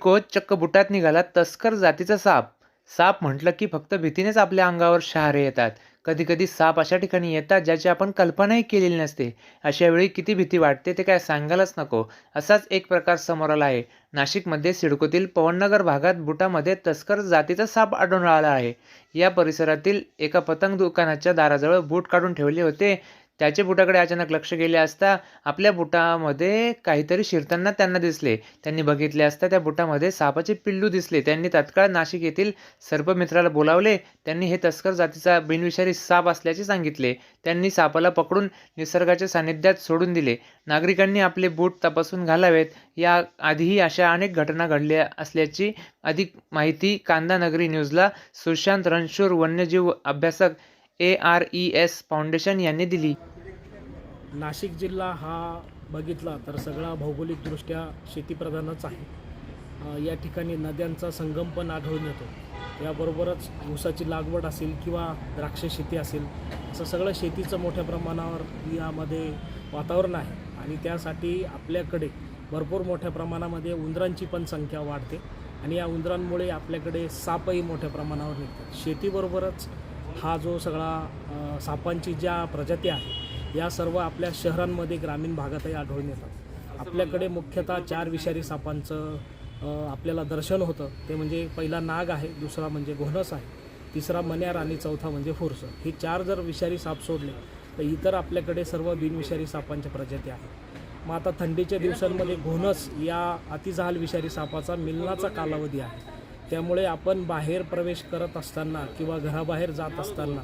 Coach चक्क बुटात निघाला तस्कर जातीचा साप. साप म्हटलं की फक्त भीतीनेच आपल्या अंगावर शहारे येतात. कधी कधी साप अशा ठिकाणी येतात ज्याची आपण कल्पनाही केलेली नसते. अशा वेळी किती भीती वाटते ते काय सांगायलाच नको. असाच एक प्रकार समोर आला आहे. नाशिकमध्ये सिडकोतील पवननगर भागात बुटामध्ये तस्कर जातीचा साप आढळून आला आहे. या परिसरातील एका पतंग दुकानाच्या दाराजवळ बूट काढून ठेवले होते. त्याच्या बुटाकडे अचानक लक्ष गेले असता आपल्या बुटामध्ये काहीतरी शिरताना त्यांना दिसले. त्यांनी बघितले असता त्या बुटामध्ये सापाचे पिल्लू दिसले. त्यांनी तत्काळ नाशिक येथील सर्पमित्राला बोलावले. त्यांनी हे तस्कर जातीचा बिनविषारी साप असल्याचे सांगितले. त्यांनी सापाला पकडून निसर्गाच्या सानिध्यात सोडून दिले. नागरिकांनी आपले बूट तपासून घालावेत. या आधीही अशा अनेक घटना घडल्या असल्याची अधिक माहिती कांदा नगरी न्यूजला सुशांत रणशूर वन्यजीव अभ्यासक A R E S foundation यांनी दिली. नाशिक जिल्हा हा बघितला तर सगळा भौगोलिकदृष्ट्या शेतीप्रधानच आहे. या ठिकाणी नद्यांचा संगम पण आढळून येतो. याबरोबरच ऊसाची लागवड असेल किंवा द्राक्ष शेती असेल असं सगळं शेतीचं मोठ्या प्रमाणावर यामध्ये वातावरण आहे. आणि त्यासाठी आपल्याकडे भरपूर मोठ्या प्रमाणामध्ये उंदरांची पण संख्या वाढते. आणि या उंदरांमुळे आपल्याकडे सापही मोठ्या प्रमाणावर निघतात. शेतीबरोबरच हा जो सगळा सापांची ज्या प्रजाती आहे या सर्व आपल्या शहरांमध्ये ग्रामीण भागातही आढळून येतात. आपल्याकडे मुख्यतः चार विषारी सापांचं आपल्याला दर्शन होतं. ते म्हणजे पहिला नाग आहे दुसरा म्हणजे घोणस आहे तिसरा मन्यार आणि चौथा म्हणजे फुरसं. हे चार जर विषारी साप सोडले तर इतर आपल्याकडे सर्व बिनविषारी सापांच्या प्रजाती आहेत. मग आता थंडीच्या दिवसांमध्ये घोणस या अतिजहाल विषारी सापाचा मिलनाचा कालावधी आहे. त्यामुळे आपण बाहेर प्रवेश करत असताना किंवा घराबाहेर जात असताना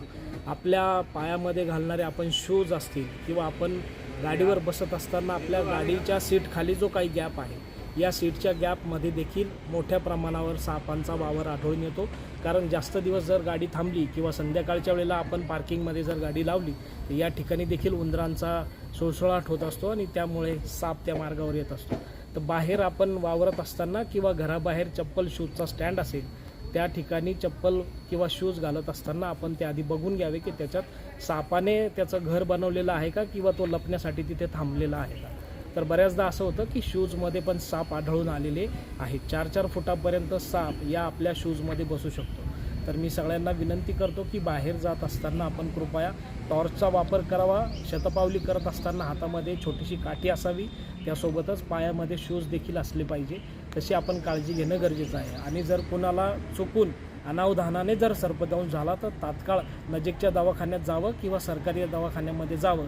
आपल्या पायामध्ये घालणारे आपण शूज असतील किंवा आपण गाडीवर बसत असताना आपल्या गाडीच्या सीट खाली जो काही गॅप आहे या सीटच्या गॅपमध्ये देखील मोठ्या प्रमाणावर सापांचा वावर आढळून येतो. कारण जास्त दिवस जर गाडी थांबली किंवा संध्याकाळच्या वेळेला आपण पार्किंगमध्ये जर गाडी लावली तर या ठिकाणी देखील उंदरांचा सोळसोळाट होत असतो आणि त्यामुळे साप त्या मार्गावर येत असतो. तर बाहेर आपण वावरत असताना किंवा घराबाहेर चप्पल शूजचा स्टँड असेल त्या ठिकाणी चप्पल किंवा शूज घालत असताना आपण ते आधी बघून घ्यावे की त्याच्यात सापाने त्याचं घर बनवलेलं आहे का किंवा तो लपण्यासाठी तिथे थांबलेला आहे का? तर बऱ्याचदा असं होतं की शूजमध्ये पण साप आढळून आलेले आहेत. चार चार फुटापर्यंत साप या आपल्या शूजमध्ये बसू शकतो. तर मी सगळ्यांना विनंती करतो की बाहेर जात असताना आपण कृपया टॉर्चचा वापर करावा. शतपावली करत असताना हातामध्ये छोटीशी काठी असावी. त्यासोबतच पायामध्ये शूज देखील असले पाहिजे. तशी आपण काळजी घेणं गरजेचं आहे. आणि जर कुणाला चुकून अनावधानाने जर सर्पदंश झाला तर तात्काळ नजीकच्या दवाखान्यात जावं किंवा सरकारी दवाखान्यामध्ये जावं.